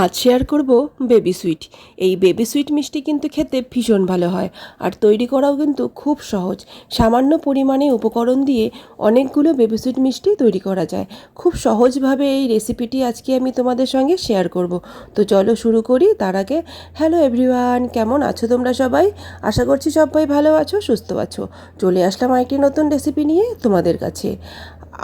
আজ শেয়ার করব baby sweet এই বেবি সুইট মিষ্টি কিন্তু খেতে ভীষণ ভালো হয়, আর তৈরি করাও কিন্তু খুব সহজ। সামান্য পরিমাণে উপকরণ দিয়ে অনেকগুলো বেবি সুইট মিষ্টি তৈরি করা যায়। খুব সহজভাবে এই রেসিপিটি আজকে আমি তোমাদের সঙ্গে শেয়ার করব। তো চলো শুরু করি, তার আগে হ্যালো এভরিওয়ান কেমন আছো তোমরা সবাই? আশা করছি সবাই ভালো আছো, সুস্থ আছো। চলে আসলাম আরেকটি নতুন রেসিপি নিয়ে তোমাদের কাছে।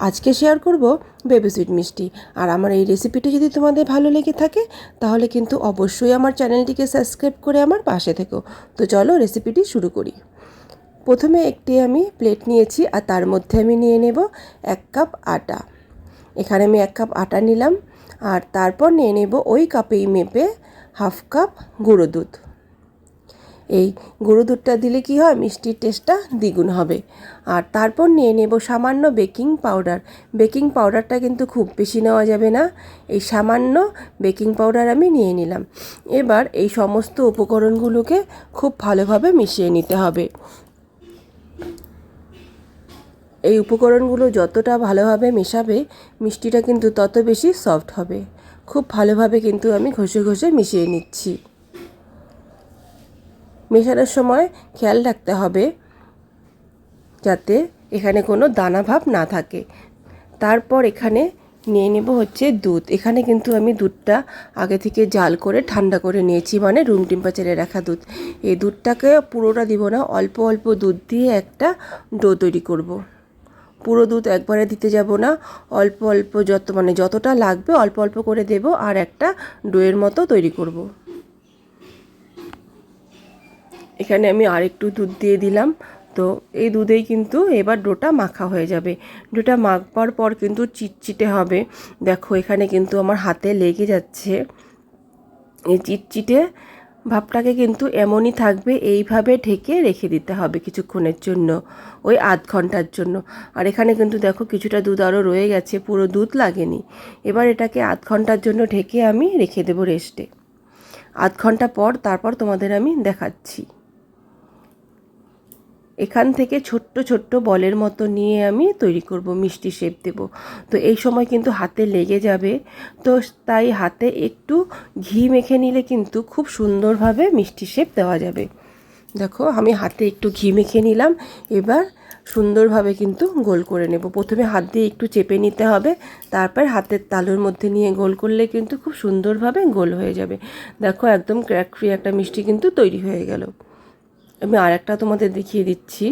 আজকে শেয়ার করব বেবি সুইট মিষ্টি। আর আমার এই রেসিপিটি যদি তোমাদের ভালো লেগে থাকে, তাহলে কিন্তু অবশ্যই আমার চ্যানেলটিকে সাবস্ক্রাইব করে আমার পাশে থেকো। তো চলো রেসিপিটি শুরু করি। প্রথমে একটি আমি প্লেট নিয়েছি, আর তার মধ্যে আমি নিয়ে নেব এক কাপ আটা। এখানে আমি এক কাপ আটা নিলাম, আর তারপর নিয়ে নেব ওই কাপেই মেপে হাফ কাপ গুঁড়ো দুধ। এই গুঁড়ো দুধটা দিলে কি হয়? মিষ্টির টেস্টটা দ্বিগুণ হবে। আর তারপর নিয়ে নেব সামান্য বেকিং পাউডার। বেকিং পাউডারটা কিন্তু খুব বেশি নেওয়া যাবে না। এই সামান্য বেকিং পাউডার আমি নিয়ে নিলাম। এবার এই সমস্ত উপকরণগুলোকে খুব ভালোভাবে মিশিয়ে নিতে হবে। এই উপকরণগুলো যতটা ভালোভাবে মেশাবে, মিষ্টিটা কিন্তু তত বেশি সফট হবে। খুব ভালোভাবে কিন্তু আমি ঘষে ঘষে মিশিয়ে নিচ্ছি। মেশানোর সময় খেয়াল রাখতে হবে যাতে এখানে কোনো দানা ভাব না থাকে তারপর এখানে নিয়ে নেব হচ্ছে দুধ এখানে কিন্তু আমি দুধটা আগে থেকে জাল করে ঠান্ডা করে নিয়েছি মানে রুম টেম্পারেচারে রাখা দুধ এই দুধটাকে পুরোটা দিব না, অল্প অল্প দুধ দিয়ে একটা ডো তৈরি করব। পুরো দুধ একবারে দিতে যাব না, অল্প অল্প যত মানে যতটা লাগবে অল্প অল্প করে দেব আর একটা ডোয়ের মতো তৈরি করব। এখানে আমি আরেকটু দুধ দিয়ে দিলাম। তো এই দুধেই কিন্তু এবার ডোটা মাখা হয়ে যাবে। ডোটা মাখবার পর কিন্তু চিটচিটে হবে। দেখো, এখানে কিন্তু আমার হাতে লেগে যাচ্ছে। এই চিটচিটে ভাবটাকে কিন্তু এমনই থাকবে, এইভাবে ঢেকে রেখে দিতে হবে কিছুক্ষণের জন্য, ওই আধ ঘণ্টার জন্য। আর এখানে কিন্তু দেখো, কিছুটা দুধ আরও রয়ে গেছে, পুরো দুধ লাগেনি। এবার এটাকে আধ ঘণ্টার জন্য ঢেকে আমি রেখে দেবো রেস্টে। আধ ঘণ্টা পর তারপর তোমাদের আমি দেখাচ্ছি। এখান থেকে ছোট্ট ছোট্ট বলের মতো নিয়ে আমি তৈরি করব মিষ্টি শেপ দেব। তো এই সময় কিন্তু হাতে লেগে যাবে। তো তাই হাতে একটু ঘি মেখে নিলে কিন্তু খুব সুন্দরভাবে মিষ্টি শেপ দেওয়া যাবে। দেখো, আমি হাতে একটু ঘি মেখে নিলাম। এবার সুন্দরভাবে কিন্তু গোল করে নেব। প্রথমে হাত দিয়ে একটু চেপে নিতে হবে। তারপর হাতের তালুর মধ্যে নিয়ে গোল করলে কিন্তু খুব সুন্দরভাবে গোল হয়ে যাবে। দেখো, একদম ক্র্যাক ফ্রি একটা মিষ্টি কিন্তু তৈরি হয়ে গেল। আমি আর একটা তোমাদের দেখিয়ে দিচ্ছি।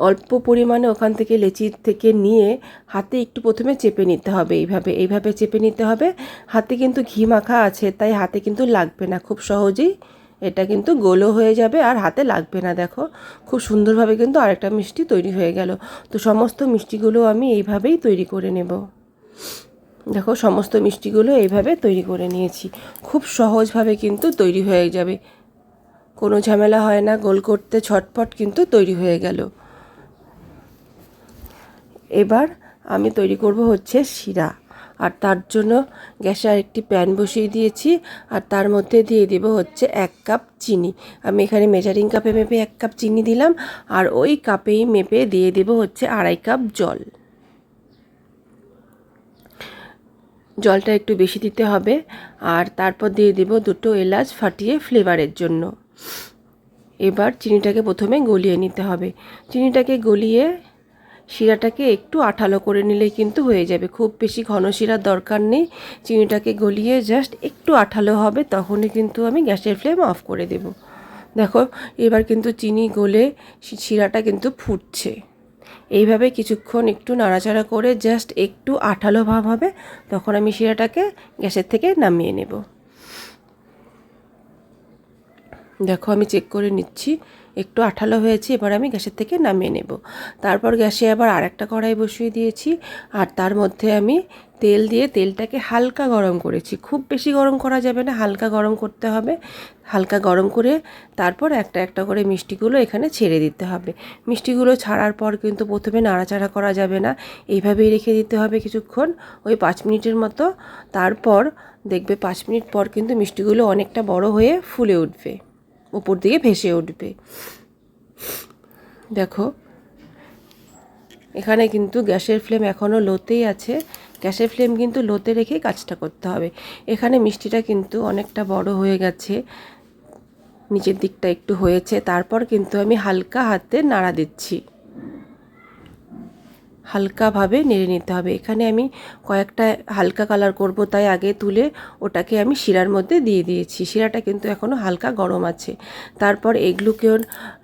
অল্প পরিমাণে ওখান থেকে লেচি থেকে নিয়ে হাতে একটু প্রথমে চেপে নিতে হবে এইভাবে এইভাবে চেপে নিতে হবে। হাতে কিন্তু ঘি মাখা আছে, তাই হাতে কিন্তু লাগবে না। খুব সহজেই এটা কিন্তু গোলও হয়ে যাবে আর হাতে লাগবে না, দেখো। খুব সুন্দরভাবে কিন্তু আরেকটা মিষ্টি তৈরি হয়ে গেল। তো সমস্ত মিষ্টিগুলো আমি এইভাবেই তৈরি করে নেব। দেখো, সমস্ত মিষ্টিগুলো এইভাবে তৈরি করে নিয়েছি। খুব সহজভাবে কিন্তু তৈরি হয়ে যাবে। কোনো ঝামেলা হয় না, গোল করতে ছটফট কিন্তু তৈরি হয়ে গেল। এবার আমি তৈরি করব হচ্ছে শিরা। আর তার জন্য গ্যাসে আরেকটি প্যান বসিয়ে দিয়েছি, আর তার মধ্যে দিয়ে দেব হচ্ছে এক কাপ চিনি। আমি এখানে মেজারিং কাপে মেপে এক কাপ চিনি দিলাম, আর ওই কাপেই মেপে দিয়ে দেব হচ্ছে আড়াই কাপ জল। জলটা একটু বেশি দিতে হবে, আর তারপর দিয়ে দেব দুটো এলাচ ফাটিয়ে ফ্লেভারের জন্য। এবার চিনিটাকে প্রথমে গলিয়ে নিতে হবে। চিনিটাকে গলিয়ে শিরাটাকে একটু আঠালো করে নিলেই কিন্তু হয়ে যাবে। খুব বেশি ঘন শিরার দরকার নেই। চিনিটাকে গলিয়ে জাস্ট একটু আঠালো হবে, তখনই কিন্তু আমি গ্যাসের ফ্লেম অফ করে দেব। দেখো, এবার কিন্তু চিনি গলে শিরাটা কিন্তু ফুটছে। এইভাবে কিছুক্ষণ একটু নাড়াচাড়া করে জাস্ট একটু আঠালো ভাব হবে, তখন আমি শিরাটাকে গ্যাসের থেকে নামিয়ে নেব। দেখো, আমি চেক করে নিচ্ছি। একটু আঠালো হয়েছে, এবার আমি গ্যাসের থেকে নামিয়ে নেব। তারপর গ্যাসে আবার আরেকটা কড়াই বসিয়ে দিয়েছি। আর তার মধ্যে আমি তেল দিয়ে তেলটাকে হালকা গরম করেছি। খুব বেশি গরম করা যাবে না, হালকা গরম করতে হবে। হালকা গরম করে তারপর একটা একটা করে মিষ্টিগুলো এখানে ছেড়ে দিতে হবে। মিষ্টিগুলো ছাড়ার পর কিন্তু প্রথমে নাড়াচাড়া করা যাবে না। এইভাবেই রেখে দিতে হবে কিছুক্ষণ, ওই পাঁচ মিনিটের মতো। তারপর দেখবে পাঁচ মিনিট পর কিন্তু মিষ্টিগুলো অনেকটা বড় হয়ে ফুলে উঠবে। উপর দিকে ভেসে উঠবে। দেখো, এখানে কিন্তু গ্যাসের ফ্লেম এখনও লোতেই আছে। গ্যাসের ফ্লেম কিন্তু লোতে রেখে কাজটা করতে হবে। এখানে মিষ্টিটা কিন্তু অনেকটা বড় হয়ে গেছে। নিচের দিকটা একটু হয়েছে। তারপর কিন্তু আমি হালকা হাতে নাড়া দিচ্ছি। হালকাভাবে নেড়ে নিতে হবে। এখানে আমি কয়েকটা হালকা কালার করব, তাই আগে তুলে ওটাকে আমি শিরার মধ্যে দিয়ে দিয়েছি। শিরাটা কিন্তু এখনও হালকা গরম আছে। তারপর এগুলোকেও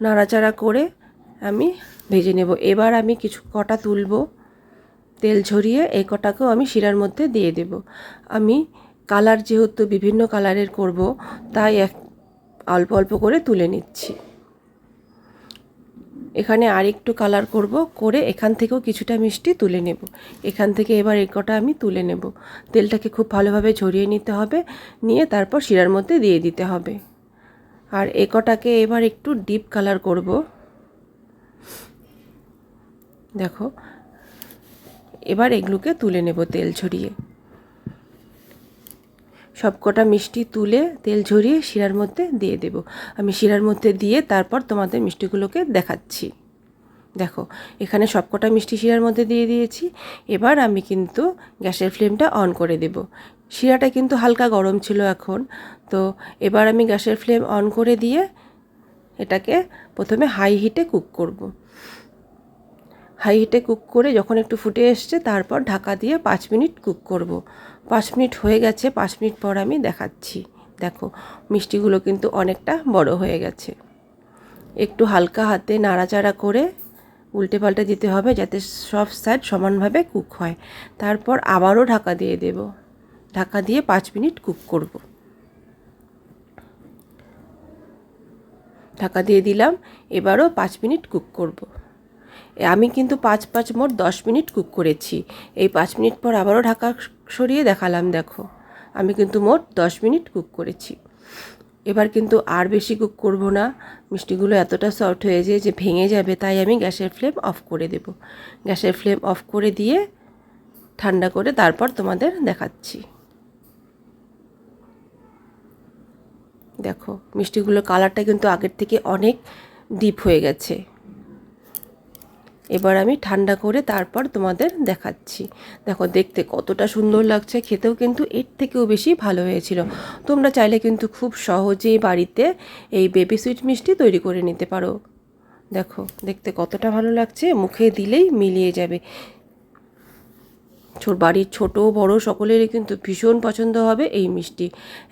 নাড়াচাড়া করে আমি ভেজে নেব। এবার আমি কিছু কটা তুলব, তেল ঝরিয়ে এই কটাকেও আমি শিরার মধ্যে দিয়ে দেব। আমি কালার যেহেতু বিভিন্ন কালারের করব, তাই এক, অল্প অল্প করে তুলে নিচ্ছি। এখানে আর একটু কালার করব, করে এখান থেকেও কিছুটা মিষ্টি তুলে নেব। এখান থেকে এবার কটা আমি তুলে নেব। তেলটাকে খুব ভালোভাবে ঝরিয়ে নিতে হবে, নিয়ে তারপর শিরার মধ্যে দিয়ে দিতে হবে। আর কটাকে এবার একটু ডিপ কালার করব। দেখো, এবার এগুলোকে তুলে নেব তেল ঝরিয়ে। সবকটা মিষ্টি তুলে তেল ঝরিয়ে শিরার মধ্যে দিয়ে দেব। আমি শিরার মধ্যে দিয়ে তারপর তোমাদের মিষ্টিগুলোকে দেখাচ্ছি। দেখো, এখানে সবকটা মিষ্টি শিরার মধ্যে দিয়ে দিয়েছি। এবার আমি কিন্তু গ্যাসের ফ্লেমটা অন করে দেব। শিরাটা কিন্তু হালকা গরম ছিল এখন। তো এবার আমি গ্যাসের ফ্লেম অন করে দিয়ে এটাকে প্রথমে হাই হিটে কুক করব। হাই হিটে কুক করে যখন একটু ফুটে এসছে, তারপর ঢাকা দিয়ে পাঁচ মিনিট কুক করব। পাঁচ মিনিট হয়ে গেছে, পাঁচ মিনিট পর আমি দেখাচ্ছি। দেখো, মিষ্টিগুলো কিন্তু অনেকটা বড় হয়ে গেছে। একটু হালকা হাতে নাড়াচাড়া করে উল্টে পাল্টে দিতে হবে যাতে সব সাইড সমানভাবে কুক হয়। তারপর আবারও ঢাকা দিয়ে দেব। ঢাকা দিয়ে পাঁচ মিনিট কুক করব। ঢাকা দিয়ে দিলাম, এবারও পাঁচ মিনিট কুক করব। আমি কিন্তু পাঁচ পাঁচ মোট দশ মিনিট কুক করেছি। এই পাঁচ মিনিট পর আবারও ঢাকা সরিয়ে দেখালাম, দেখো। আমি কিন্তু মোট দশ মিনিট কুক করেছি। এবার কিন্তু আর বেশি কুক করব না। মিষ্টিগুলো এতটা সফট হয়ে যায় যে ভেঙে যাবে, তাই আমি গ্যাসের ফ্লেম অফ করে দেব। গ্যাসের ফ্লেম অফ করে দিয়ে ঠান্ডা করে তারপর তোমাদের দেখাচ্ছি। দেখো, মিষ্টিগুলোর কালারটা কিন্তু আগের থেকে অনেক ডিপ হয়ে গেছে। এবার আমি ঠান্ডা করে তারপর তোমাদের দেখাচ্ছি। দেখো, দেখতে কতটা সুন্দর লাগছে, খেতেও কিন্তু এর থেকেও বেশি ভালো হয়েছিল। তোমরা চাইলে কিন্তু খুব সহজেই বাড়িতে এই বেবি সুইট মিষ্টি তৈরি করে নিতে পারো। দেখো, দেখতে কতটা ভালো লাগছে, মুখে দিলেই মিলিয়ে যাবে। বাড়ির ছোট, বড় সকলেরই কিন্তু ভীষণ পছন্দ হবে এই মিষ্টি।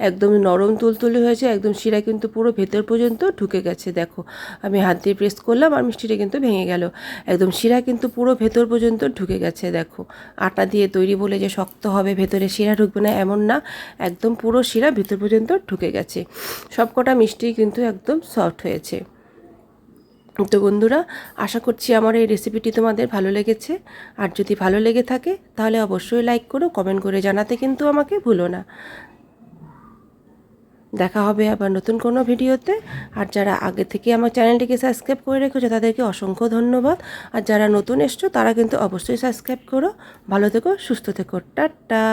একদম নরম তুলতুলে হয়েছে, একদম শিরা কিন্তু পুরো ভেতর পর্যন্ত ঢুকে গেছে, দেখো। আমি হাত দিয়ে প্রেস করলাম আর মিষ্টিটা কিন্তু ভেঙে গেল। একদম শিরা কিন্তু পুরো ভেতর পর্যন্ত ঢুকে গেছে, দেখো। আটা দিয়ে তৈরি বলে যে শক্ত হবে, ভেতরে শিরা ঢুকবে না, এমন না। একদম পুরো শিরা ভেতর পর্যন্ত ঢুকে গেছে। সবকটা মিষ্টি কিন্তু একদম সফট হয়েছে। তো বন্ধুরা, আশা করছি আমার এই রেসিপিটি তোমাদের ভালো লেগেছে। আর যদি ভালো লেগে থাকে, তাহলে অবশ্যই লাইক করো কমেন্ট করে জানাতে কিন্তু আমাকে ভুলো না। দেখা হবে আবার নতুন কোনো ভিডিওতে। আর যারা আগে থেকে আমার চ্যানেলটিকে সাবস্ক্রাইব করে রেখেছো, তাদেরকে অসংখ্য ধন্যবাদ। আর যারা নতুন এসছো, তারা কিন্তু অবশ্যই সাবস্ক্রাইব করো। ভালো থেকো, সুস্থ থেকো, টাটা।